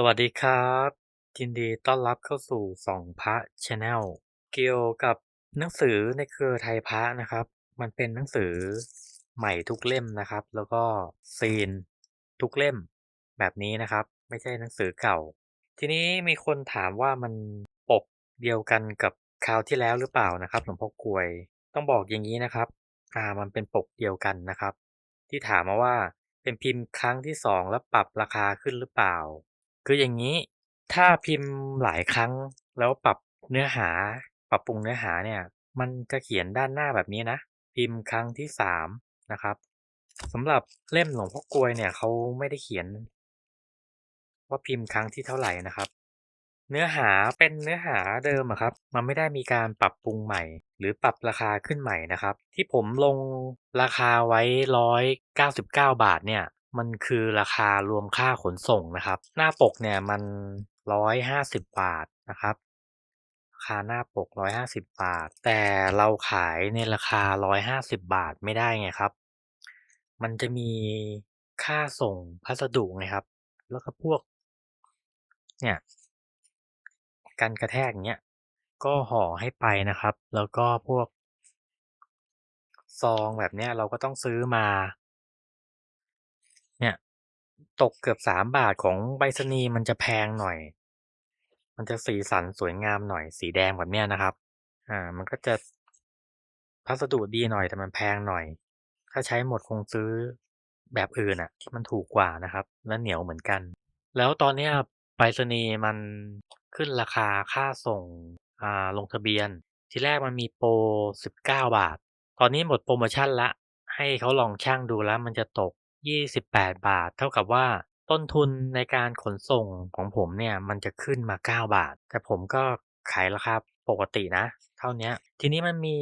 สวัสดีครับยินดีต้อนรับเข้าสู่ส่องพระชาแนลเกี่ยวกับหนังสือในเครือไทยพระนะครับ มันเป็นหนังสือใหม่ทุกเล่มนะครับ แล้วก็ซีนทุกเล่มแบบนี้นะครับ ไม่ใช่หนังสือเก่า ทีนี้มีคนถามว่ามันปกเดียวกันกับคราวที่แล้วหรือเปล่านะครับหลวงพ่อกลวยต้องบอกอย่างนี้นะครับอ่ามันเป็นปกเดียวกันนะครับ ที่ถามมาว่าเป็นพิมพ์ครั้งที่สองแล้วปรับราคาขึ้นหรือเปล่า คืออย่างนี้ ถ้าพิมพ์หลายครั้งแล้วปรับเนื้อหา ปรับปรุงเนื้อหาเนี่ย มันจะเขียนด้านหน้าแบบนี้นะ พิมพ์ครั้งที่สามนะครับสำหรับเล่มหลวงพ่อกลวยเนี่ยเขาไม่ได้เขียน ว่าพิมพ์ครั้งที่เท่าไหร่นะครับ เนื้อหาเป็นเนื้อหาเดิมอะครับ มันไม่ได้มีการปรับปรุงใหม่ หรือปรับราคาขึ้นใหม่นะครับ ที่ผมลงราคาไว้ร้อยเก้าสิบเก้าบาทเนี่ย มันคือราคารวมค่าขนส่งนะครับ หน้าปกเนี่ยมันร้อยห้าสิบบาทนะครับ ราคาหน้าปกร้อยห้าสิบบาท แต่เราขายในราคาร้อยห้าสิบบาทไม่ได้ไงครับ มันจะมีค่าส่งพัสดุไงครับ แล้วก็พวก เนี่ยกันกระแทกเนี้ยก็ห่อให้ไปนะครับ แล้วก็พวก ซองแบบเนี้ยเราก็ต้องซื้อมา ตกเกือบสามบาทของไปรษณีย์มันจะแพงหน่อย มันจะสีสันสวยงามหน่อย สีแดงแบบเนี้ยนะครับ อ่า มันก็จะพัสดุดีหน่อยแต่มันแพงหน่อย ถ้าใช้หมดคงซื้อแบบอื่นอะที่มันถูกกว่านะครับ และเหนียวเหมือนกัน แล้วตอนเนี้ยไปรษณีย์มันขึ้นราคาค่าส่งอ่าลงทะเบียน ทีแรกมันมีโปรสิบเก้าบาท ตอนนี้หมดโปรโมชั่นละ ให้เขาลองชั่งดูแล้วมันจะตก ยี่สิบแปดบาท เท่ากับว่าต้นทุนในการขนส่งของผมเนี่ยมันจะขึ้นมาเก้าบาท แต่ผมก็ขายราคาปกตินะ เท่านี้ทีนี้มันมี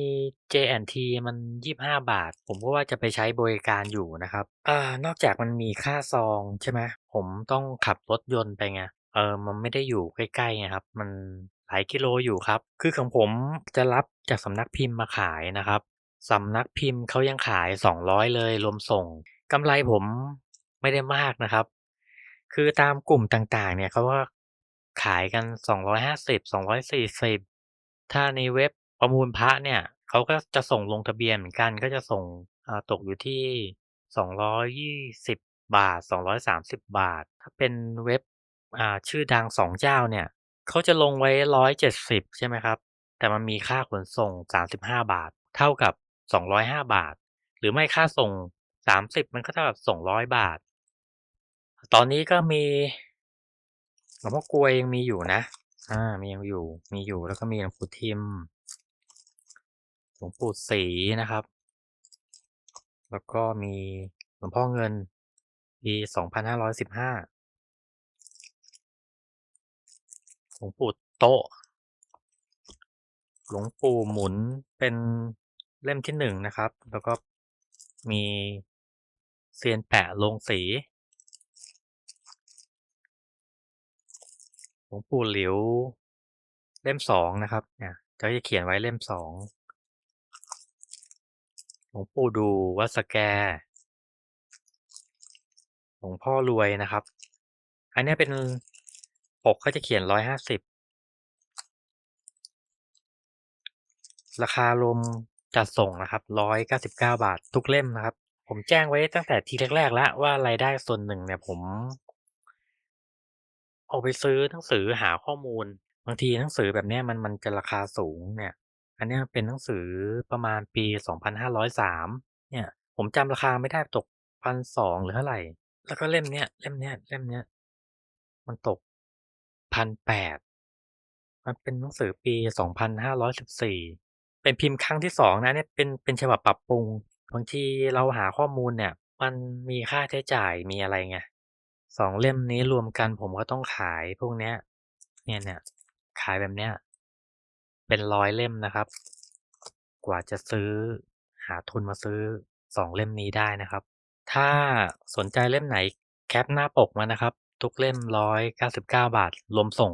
J&T มันยี่บห้าบาท ผมก็ว่าจะไปใช้บริการอยู่นะครับอ่านอกจากมันมีค่าซองใช่ไหมผมต้องขับรถยนต์ไปไงเออมันไม่ได้อยู่ใกล้ๆไงครับ มันหลายกิโลอยู่ครับ คือของผมจะรับจากสำนักพิมพ์มาขายนะครับสำนักพิมพ์เขายังขายสองร้อยเลยรวมส่ง กำไรผมไม่ได้มากนะครับ คือตามกลุ่มต่างๆ เนี่ยเขาว่าขายกันสองร้อยห้าสิบสองร้อยสี่สิบถ้าในเว็บประมูลพระเนี่ยเขาก็จะส่งลงทะเบียนเหมือนกัน ก็จะส่งตกอยู่ที่สองร้อยยี่สิบบาทสองร้อยสามสิบบาท ถ้าเป็นเว็บชื่อดังสองเจ้าเนี่ยเขาจะลงไว้ร้อยเจ็ดสิบใช่ไหมครับ แต่มันมีค่าขนส่งสามสิบห้าบาท เท่ากับสองร้อยห้าบาท หรือไม่ค่าส่ง สามสิบมันก็เท่ากับสองร้อยบาท ตอนนี้ก็มีหลวงพ่อกลวยยังมีอยู่นะ อ่า มียังอยู่ มีอยู่แล้วก็มีหลวงปู่ทิม หลวงปู่ศรีนะครับ แล้วก็มีหลวงพ่อเงินปีสองพันห้าร้อยสิบห้าหลวงปู่โตหลวงปู่หมุนเป็นเล่มที่หนึ่งนะครับ แล้วก็มี เซียนแปะลงสี หลวงปู่หลิว เล่มสองนะครับ เนี่ยเขาจะเขียนไว้เล่มสอง หลวงปู่ดูวัดสแก หลวงพ่อรวยนะครับ อันนี้เป็นปกเขาจะเขียนร้อยห้าสิบ ราคารวมจัดส่งนะครับร้อยเก้าสิบเก้าบาททุกเล่มนะครับ ผมแจ้งไว้ตั้งแต่ทีแรกๆแล้วว่ารายได้ส่วนหนึ่งเนี่ยผม เอาไปซื้อหนังสือหาข้อมูล บางทีหนังสือแบบเนี้ยมันมันจะราคาสูงเนี่ย อันเนี้ยเป็นหนังสือประมาณปีสองพันห้าร้อยสามเนี่ย ผมจำราคาไม่ได้ตกพันสองหรือเท่าไหร่ แล้วก็เล่มเนี้ยเล่มเนี้ยเล่มเนี้ยมันตกพันแปดมันเป็นหนังสือปีสองพันห้าร้อยสิบสี่เป็นพิมพ์ครั้งที่สองนะเนี่ยเป็นเป็นฉบับปรับปรุง บางทีเราหาข้อมูลเนี่ย มันมีค่าใช้จ่ายมีอะไรไงสองเล่มนี้รวมกันผมก็ต้องขายพวกเนี้ย เนี่ยเนี่ยขายแบบเนี้ย เป็นร้อยเล่มนะครับ กว่าจะซื้อหาทุนมาซื้อสองเล่มนี้ได้นะครับ ถ้าสนใจเล่มไหนแคปหน้าปกมานะครับ ทุกเล่มร้อยเก้าสิบเก้าบาท รวมส่ง